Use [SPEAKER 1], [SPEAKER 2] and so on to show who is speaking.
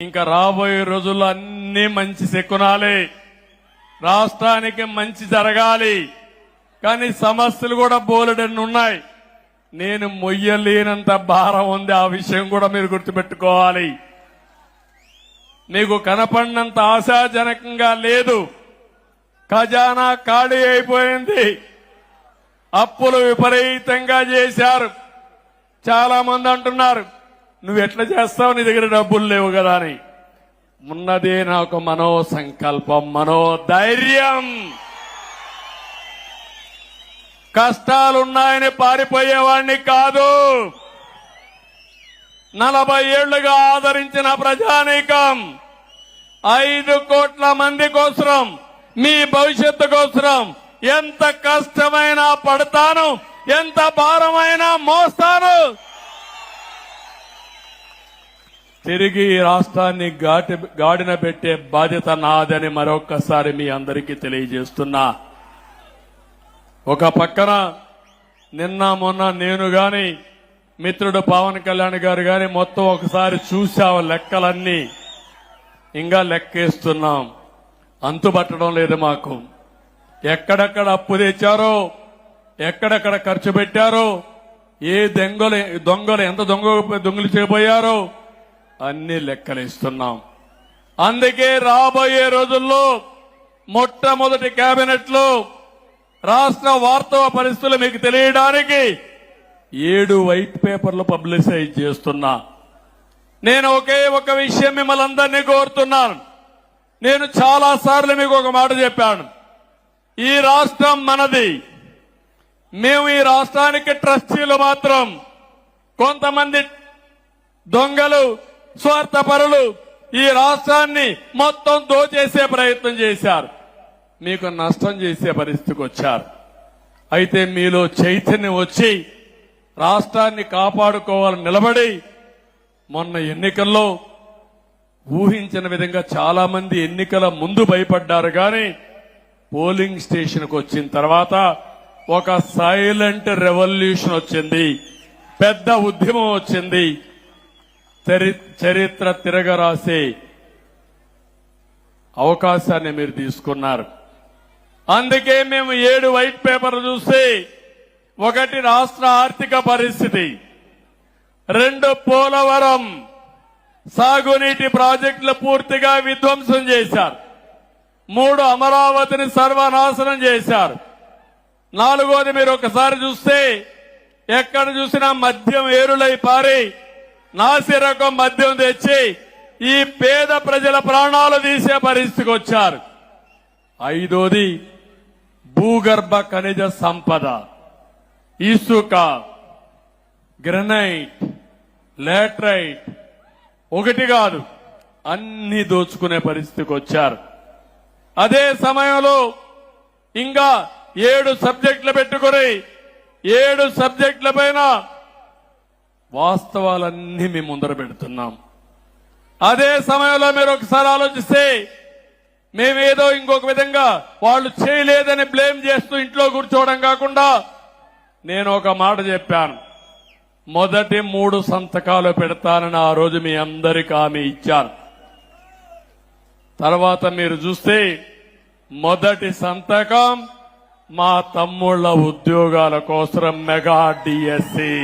[SPEAKER 1] ఇంకా రాబోయే రోజుల్లో అన్ని మంచి శకునాలే. రాష్ట్రానికి మంచి జరగాలి. కానీ సమస్యలు కూడా బోలెడన్ని ఉన్నాయి. నేను మొయ్యలేనంత భారం ఉంది. ఆ విషయం కూడా మీరు గుర్తుపెట్టుకోవాలి. మీకు కనపడినంత ఆశాజనకంగా లేదు. ఖజానా ఖాళీ అయిపోయింది. అప్పులు విపరీతంగా చేశారు. చాలా మంది అంటున్నారు నువ్వు ఎట్లా చేస్తావు నీ దగ్గర డబ్బులు లేవు కదా అని. ఉన్నదే నాకు మనో సంకల్పం మనో ధైర్యం కష్టాలున్నాయని పారిపోయేవాణ్ణి కాదు. నలభై ఏళ్ళుగా ఆదరించిన ప్రజానీకం ఐదు కోట్ల మంది కోసం మీ భవిష్యత్తు కోసం ఎంత కష్టమైనా పడతాను ఎంత భారమైనా మోస్తాను. తిరిగి ఈ రాష్ట్రాన్ని ఘాటి గాడిన పెట్టే బాధ్యత నాదని మరొక్కసారి మీ అందరికీ తెలియజేస్తున్నా. ఒక పక్కన నిన్న మొన్న నేను గాని మిత్రుడు పవన్ కళ్యాణ్ గారు గాని మొత్తం ఒకసారి చూసాం లెక్కలన్నీ. ఇంకా లెక్కేస్తున్నాం. అంతుపట్టడం లేదు మాకు. ఎక్కడెక్కడ అప్పు తెచ్చారో ఎక్కడెక్కడ ఖర్చు పెట్టారో ఏ దొంగలు దొంగలు ఎంత దొంగ దొంగలు చేయబోయారో అన్ని లెక్కలేస్తున్నాం అందుకే రాబోయే రోజుల్లో మొట్టమొదటి కేబినెట్లో రాష్ట్ర వార్తవ పరిస్థితులు మీకు తెలియడానికి ఏడు వైట్ పేపర్లు పబ్లిసైజ్ చేస్తున్నా. నేను ఒకే ఒక విషయం మిమ్మల్ని అందరినీ కోరుతున్నాను. నేను చాలా సార్లు మీకు ఒక మాట చెప్పాను. ఈ రాష్ట్రం మనది. మేము ఈ రాష్ట్రానికి ట్రస్టీలు మాత్రం. కొంతమంది దొంగలు స్వార్థపరులు ఈ రాష్ట్రాన్ని మొత్తం దోచేసే ప్రయత్నం చేశారు. మీకు నష్టం చేసే పరిస్థితికి వచ్చారు. అయితే మీలో చైతన్యం వచ్చి రాష్ట్రాన్ని కాపాడుకోవాలని నిలబడి మొన్న ఎన్నికల్లో ఊహించిన విధంగా చాలా మంది ఎన్నికల ముందు భయపడ్డారు కానీ పోలింగ్ స్టేషన్కు వచ్చిన తర్వాత ఒక సైలెంట్ రెవల్యూషన్ వచ్చింది. పెద్ద ఉద్యమం వచ్చింది. చరిత్ర తిరగరాసే అవకాశాన్ని మీరు తీసుకున్నారు. అందుకే మేము ఏడు వైట్ పేపర్లు చూసి ఒకటి రాష్ట్ర ఆర్థిక పరిస్థితి రెండు పోలవరం సాగునీటి ప్రాజెక్టులు పూర్తిగా విధ్వంసం చేశారు. మూడు అమరావతిని సర్వనాశనం చేశారు. నాలుగోది మీరు ఒకసారి చూస్తే ఎక్కడ చూసినా మద్యం ఏరులై పారి నాసి రకం మద్యం తెచ్చి ఈ పేద ప్రజల ప్రాణాలు తీసే పరిస్థితికి వచ్చారు. ఐదోది భూగర్భ ఖనిజ సంపద ఇసుక గ్రనైట్ లాట్రైట్. ఒకటి కాదు అన్ని దోచుకునే పరిస్థితికి వచ్చారు. అదే సమయంలో ఇంకా ఏడు సబ్జెక్టులు పెట్టుకుని ఏడు సబ్జెక్టుల పైన వాస్తవాలన్నీ మేము ముందర పెడుతున్నాం. అదే సమయంలో మీరు ఒకసారి ఆలోచిస్తే మేమేదో ఇంకొక విధంగా వాళ్ళు చేయలేదని బ్లేమ్ చేస్తూ ఇంట్లో కూర్చోవడం కాకుండా నేను ఒక మాట చెప్పాను. మొదటి మూడు సంతకాలు పెడతానని ఆ రోజు మీ అందరికి హామీ ఇచ్చాను. తర్వాత మీరు చూస్తే మొదటి సంతకం మా తమ్ముళ్ళ ఉద్యోగాల కోసం మెగా డిఎస్సి.